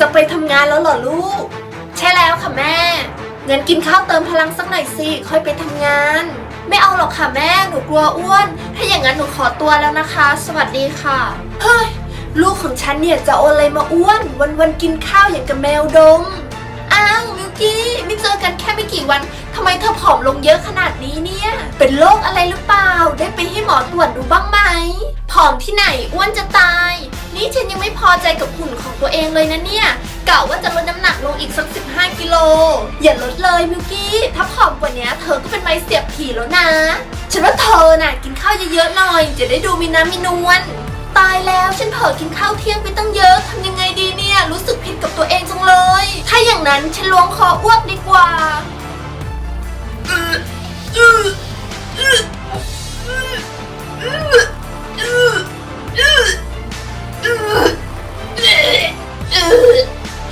จะไปทำงานแล้วเหรอลูก ใช่แล้วค่ะแม่ เงินกินข้าวเติมพลังสักหน่อยสิ ค่อยไปทำงาน ไม่เอาหรอกค่ะแม่ หนูกลัวอ้วน ถ้าอย่างนั้นหนูขอตัวแล้วนะคะ สวัสดีค่ะ เฮ้ย ลูกของฉันเนี่ยจะโอนอะไรมาอ้วน วันวันๆกินข้าวอย่างกับแมวดม อ้าวมิวกี้ไม่เจอกันแค่ไม่กี่วันทำไมเธอผอมลงเยอะขนาดนี้เนี่ย เป็นโรคอะไรหรือเปล่า ได้ไปให้หมอตรวจดูบ้างไหมผอมที่ไหนอ้วนจะตาย นี่ฉันยังไม่พอใจกับหุ่นของตัวเองเลยนะเนี่ยกะว่าจะลดน้ำหนักลงอีกสัก 15 กิโล อย่าลดเลยมิวกี้ ถ้าผอมกว่านี้เธอก็เป็นไม้เสียบผีแล้วนะ ฉันว่าเธอน่ะกินข้าวเยอะๆหน่อย จะได้ดูมีน้ำมีนวล ตายแล้วฉันเผลอกินข้าวเที่ยงไปตั้งเยอะทำยังไงดีเนี่ย รู้สึกผิดกับตัวเองจังเลย ถ้าอย่างนั้นฉันล้วงคออ้วกดีกว่า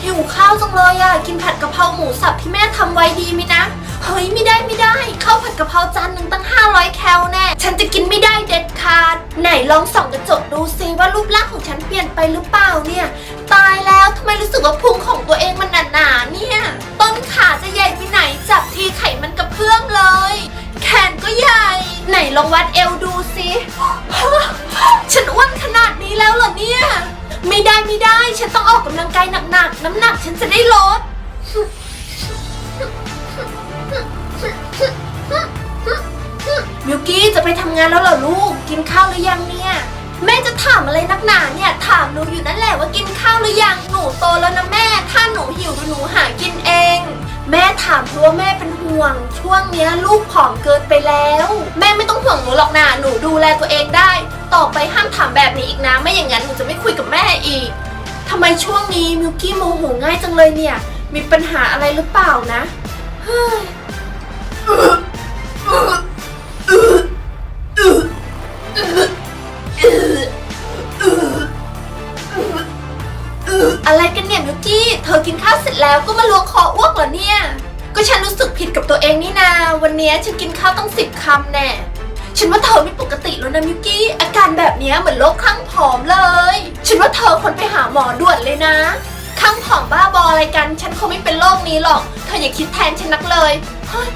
หิวข้าวจังเลยอะกินผัดกะเพราหมูสับที่แม่ทำไว้ดีไหมนะ ฮ้ยไม่ได้ไม่ได้ข้าวผัดกะเพราจานหนึ่งตั้ง 500 แคลแน่ ฉันจะกินไม่ได้เด็ดขาด ไหนลองส่องกระจกดูซิว่ารูปร่างของฉันเปลี่ยนไปหรือเปล่าเนี่ย ตายแล้วทำไมรู้สึกว่าพุงของตัวเองมันหนาๆเนี่ย ต้นขาจะใหญ่ไปไหนจับทีไขมันกระเพื่อมเลย แขนก็ใหญ่ ไหนลองวัดเอวดูสิฉันอ้วนขนาดนี้แล้วเหรอเนี่ย ไม่ได้ไม่ได้ ฉันต้องออกกำลังกายหนักๆ น้ำหนักฉันจะได้ลด มิวกี้จะไปทำงานแล้วเหรอลูก กินข้าวหรือยังเนี่ย แม่จะถามอะไรนักหนาเนี่ย ถามหนูอยู่นั่นแหละว่ากินข้าวหรือยัง หนูโตแล้วนะแม่ ถ้าหนูหิวหนูหากินเอง แม่ถามเพราะว่าแม่เป็นห่วง ช่วงเนี้ยลูกผอมเกินไปแล้ว แม่ไม่ต้องห่วงหนูหรอกนะหนูดูแลตัวเองได้ ต่อไปห้ามถามแบบนี้อีกนะ ไม่อย่างนั้นหนูจะไม่คุยกับแม่อีกทำไมช่วงนี้มิวกี้โมโหง่ายจังเลยเนี่ย มีปัญหาอะไรหรือเปล่านะ เฮ้ย อะไรกันเนี่ยมิวกี้ เธอกินข้าวเสร็จแล้วก็มาล้วงคออ้วกเหรอเนี่ย ก็ฉันรู้สึกผิดกับตัวเองนี่นา วันนี้ฉันกินข้าวต้องสิบคำแน่ ฉันว่าเธอไม่ปกติแล้วนะมิวกี้ อาการแบบเนี้ยเหมือนโรคข้างผอมเลย ฉันว่าเธอควรไปหาหมอด่วนเลยนะ ข้างผอมบ้าบออะไรกัน ฉันคงไม่เป็นโรคนี้หรอก เธออย่าคิดแทนฉันนักเลย เฮ้ย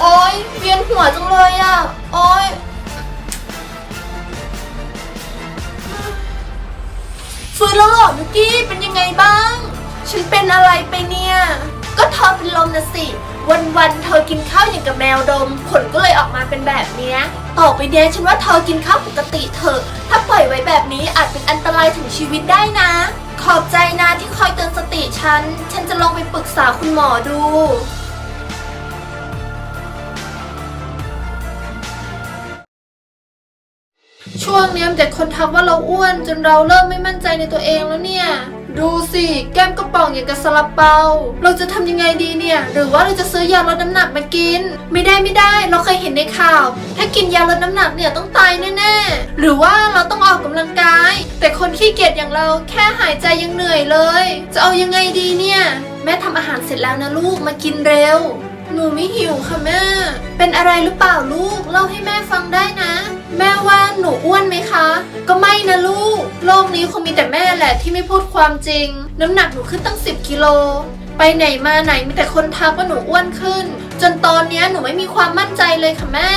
โอ๊ยเวียนหัวจังเลยอะโอ๊ยฟื้นแล้วเหรอมิกกี้ เป็นยังไงบ้าง ฉันเป็นอะไรไปเนี่ย ก็เธอเป็นลมนะสิ วันๆเธอกินข้าวอย่างกับแมวดม ผลก็เลยออกมาเป็นแบบเนี้ย ต่อไปเนี้ยฉันว่าเธอกินข้าวปกติเถอะ ถ้าปล่อยไว้แบบนี้อาจเป็นอันตรายถึงชีวิตได้นะ ขอบใจนะที่คอยเตือนสติฉัน ฉันจะลองไปปรึกษาคุณหมอดู ช่วงเนี้ยมีแต่คนทักว่าเราอ้วนจนเราเริ่มไม่มั่นใจในตัวเองแล้วเนี่ย ดูสิ แก้มกระป๋องอย่างกับซาลาเปา เราจะทำยังไงดีเนี่ย หรือว่าเราจะซื้อยาลดน้ำหนักมากิน ไม่ได้ไม่ได้ เราเคยเห็นในข่าว ถ้ากินยาลดน้ำหนักเนี่ยต้องตายแน่ๆ หรือว่าเราต้องออกกำลังกาย แต่คนขี้เกียจอย่างเราแค่หายใจยังเหนื่อยเลย จะเอายังไงดีเนี่ย แม่ทำอาหารเสร็จแล้วนะลูกมากินเร็ว หนูไม่หิวค่ะแม่ เป็นอะไรหรือเปล่าลูกเล่าให้แม่ฟังได้นะ แม่ว่าหนูอ้วนไหมคะ ก็ไม่นะลูก โลกนี้คงมีแต่แม่แหละที่ไม่พูดความจริง น้ำหนักหนูขึ้นตั้ง 10 กิโล ไปไหนมาไหนมีแต่คนทักว่าหนูอ้วนขึ้น จนตอนเนี้ยหนูไม่มีความมั่นใจเลยค่ะแม่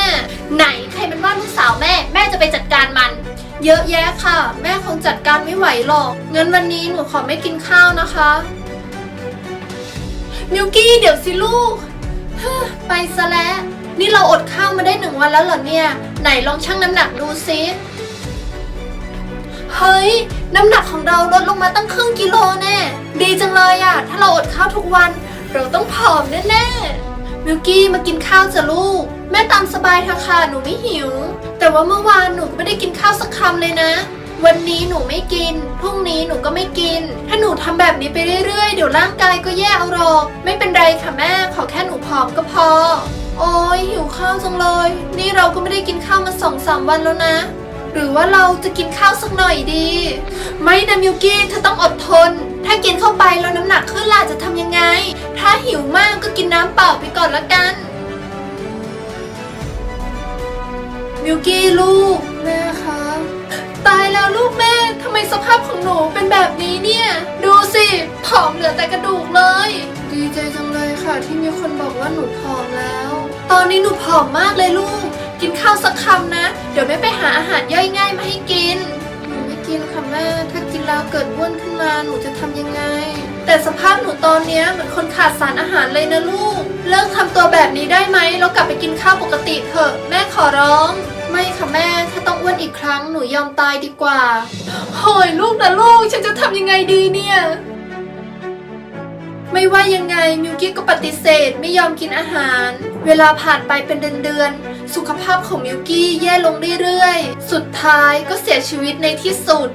ไหนใครเป็นว่าลูกสาวแม่ แม่จะไปจัดการมัน เยอะแยะค่ะ แม่คงจัดการไม่ไหวหรอกงั้นวันนี้หนูขอไม่กินข้าวนะคะมิวกี้เดี๋ยวสิลูก ไปซะแล้ว นี่เราอดข้าวมาได้หนึ่งวันแล้วเหรอเนี่ย ไหนลองชั่งน้ำหนักดูซิเฮ้ย น้ำหนักของเราลดลงมาตั้งครึ่งกิโลแน่ ดีจังเลยอะถ้าเราอดข้าวทุกวัน เราต้องผอมแน่ๆมิวกี้มากินข้าวจ้ะลูก แม่ตามสบายเถอะค่ะหนูไม่หิว แต่ว่าเมื่อวานหนูก็ไม่ได้กินข้าวสักคำเลยนะ วันนี้หนูไม่กิน พรุ่งนี้หนูก็ไม่กิน ถ้าหนูทำแบบนี้ไปเรื่อยๆ เดี๋ยวร่างกายก็แย่เอาหรอก ไม่เป็นไรค่ะแม่ ขอแค่หนูผอมก็พอ โอ้ยหิวข้าวจังเลย นี่เราก็ไม่ได้กินข้าวมาสองสามวันแล้วนะ หรือว่าเราจะกินข้าวสักหน่อยดี ไม่นะมิวกี้เธอต้องอดทน ถ้ากินเข้าไปแล้วน้ำหนักขึ้นล่ะจะทำยังไง ถ้าหิวมากก็กินน้ำเปล่าไปก่อนละกัน มิวกี้ลูกแม่คะตายแล้วลูกแม่ทำไมสภาพของหนูเป็นแบบนี้เนี่ย ดูสิผอมเหลือแต่กระดูกเลย ดีใจจังเลยค่ะ ที่มีคนบอกว่าหนูผอมแล้ว ตอนนี้หนูผอมมากเลยลูก กินข้าวสักคำนะ เดี๋ยวแม่ไปหาอาหารย่อยง่ายมาให้กิน หนูไม่กินค่ะแม่ ถ้ากินแล้วเกิดอ้วนขึ้นมาหนูจะทำยังไง แต่สภาพหนูตอนเนี้ยเหมือนคนขาดสารอาหารเลยนะลูก เลิกทำตัวแบบนี้ได้ไหมแล้วกลับไปกินข้าวปกติเถอะ แม่ขอร้อง ไม่ค่ะแม่ ถ้าต้องอ้วนอีกครั้งหนูยอมตายดีกว่าโอยลูกนะลูก ฉันจะทำยังไงดีเนี่ย ไม่ว่ายังไงมิวกี้ก็ปฏิเสธไม่ยอมกินอาหาร เวลาผ่านไปเป็นเดือนๆ สุขภาพของมิวกี้แย่ลงเรื่อยๆ สุดท้ายก็เสียชีวิตในที่สุด